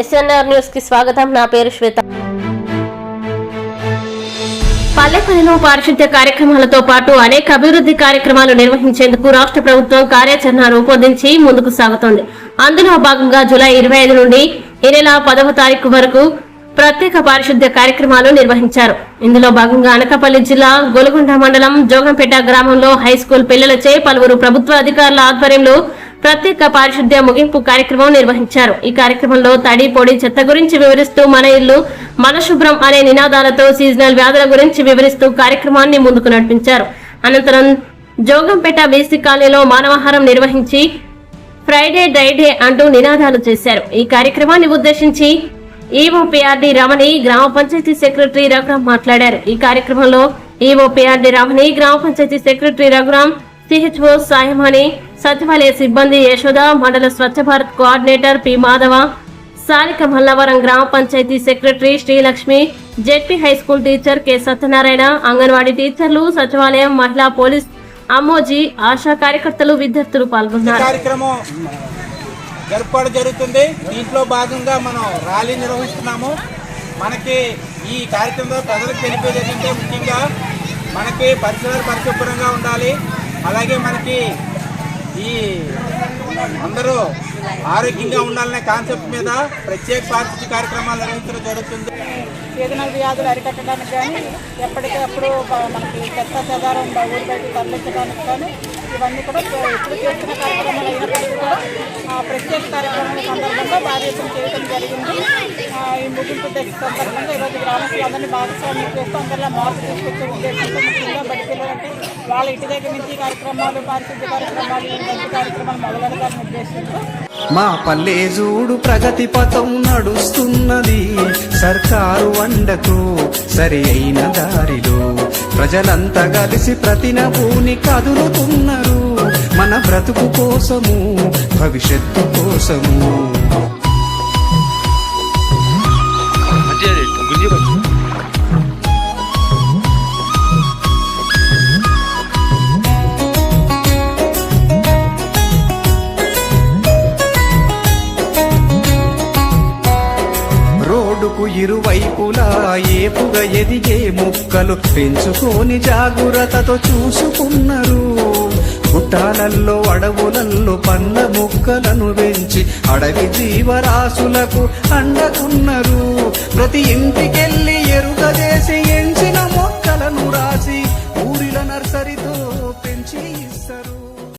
SNR న్యూస్కి స్వాగతం. నా పేరు శ్వేత. పల్లెపల్లిలో పారిశుద్ధ్య కార్యక్రమాలతో పాటు అనేక అభివృద్ధి కార్యక్రమాలు నిర్వహించేందుకు రాష్ట్ర ప్రభుత్వం కార్యాచరణ రూపొందించి ముందుకు సాగుతోంది. అందులో భాగంగా జూలై ఇరవై ఐదు నుండి ఈ నెల పదవ తారీఖు వరకు ప్రత్యేక పారిశుద్ధ్య కార్యక్రమాలు నిర్వహించారు. ఇందులో భాగంగా అనకాపల్లి జిల్లా గోలుగొండ మండలం జోగంపేట గ్రామంలో హై స్కూల్ పిల్లలచే పలువురు ప్రభుత్వ అధికారుల ఆధ్వర్యంలో ప్రత్యేక పారిశుద్ధ్య ముగింపు కార్యక్రమం నిర్వహించారు. ఈ కార్యక్రమంలో తడి పొడి చెత్త గురించి వివరిస్తూ మన ఇల్లు మన శుభ్రం అనే నినాదాలతో సీజనల్ వ్యాధుల గురించి వివరిస్తూ కార్యక్రమాన్ని ముందుకు నడిపించారు. అనంతరం జోగంపేట బీసీ కాలనీలో మానవాహారం నిర్వహించి ఫ్రైడే డ్రైడే అంటూ నినాదాలు చేశారు. ఈ కార్యక్రమాన్ని ఉద్దేశించి ఈఓపీఆర్డి రమణి గ్రామ పంచాయతీ సెక్రటరీ రఘురాం మాట్లాడారు. ఈ కార్యక్రమంలో ఈఓపీఆర్డి రమణి గ్రామ పంచాయతీ సెక్రటరీ రఘురాం సిహెచ్ఓ సాయమణి సచివాలయ సిబ్బంది యశోద మండల స్వచ్ఛ భారత్ కోఆర్డినేటర్ పి మాధవ సాలిక మల్లవరం గ్రామ panchayati secretary Srilakshmi ZP high school teacher K Satyanarayana anganwadi టీచర్లు సచివాలయం మహిళా పోలీస్ అమ్మోజీ ఆశా కార్యకర్తలు విద్యార్థులు పాల్గొన్నారు. కార్యక్రమం ఏర్పాటు జరుగుతుంది. దీంట్లో భాగంగా మనం ర్యాలీ నిర్వహిస్తున్నాము. మనకి ఈ కార్యక్రమంలో ప్రజలకు తెలిపేది ఏంటంటే ముఖ్యంగా మనకి పరిసరాలు పరిశుభ్రంగా ఉండాలి. అలాగే మనకి ఈ అందరూ ఆరోగ్యంగా ఉండాలనే కాన్సెప్ట్ మీద ప్రత్యేక పారిశుద్ధ్య కార్యక్రమాలు నిర్వహించడం జరుగుతుంది. సీజనల్ వ్యాధులు అరికట్టడానికి కానీ ఎప్పటికప్పుడు మనకి చెత్త చెదారం ఊరి బయట తరలించడానికి కానీ ఇవన్నీ కూడా ఎప్పుడు ఇప్పుడు చేస్తున్న కార్యక్రమాలు అయినప్పటికీ కూడా ప్రత్యేక కార్యక్రమం సందర్భంగా భార్యతం చేయడం జరిగింది. ఈ ముగింపు దశ సందర్భంగా ఈరోజు గ్రామస్తులందరినీ భాగస్వామ్యం చేస్తూ అందరిలో మార్పు తీసుకొచ్చే ఉద్దేశంతో ముఖ్యంగా బడి పిల్లలంటే వాళ్ళ ఇంటి దగ్గర నుంచి కార్యక్రమాలు పారిశుద్ధ్య కార్యక్రమాలు మంచి కార్యక్రమాలు మొదలెడతారని ఉద్దేశంతో మా పల్లె చూడు ప్రగతి పథం నడుస్తున్నది. సర్కారు వండకు సరి అయిన దారిలో ప్రజలంతా కలిసి ప్రతి నభూని కదులుతున్నారు మన బ్రతుకు కోసము భవిష్యత్తు కోసము. రోడ్డుకు ఇరువైపులా ఏపుగా ఎదిగే మొక్కలు పెంచుకొని జాగ్రత్తతో చూసుకున్నా అడవులలో అడవులల్లో పండ్ల మొక్కలను పెంచి అడవి జీవరాశులకు అండకున్నారు. ప్రతి ఇంటికెళ్ళి ఎరుక చేసి ఎంచిన మొక్కలను రాసి ఊరిల నర్సరీతో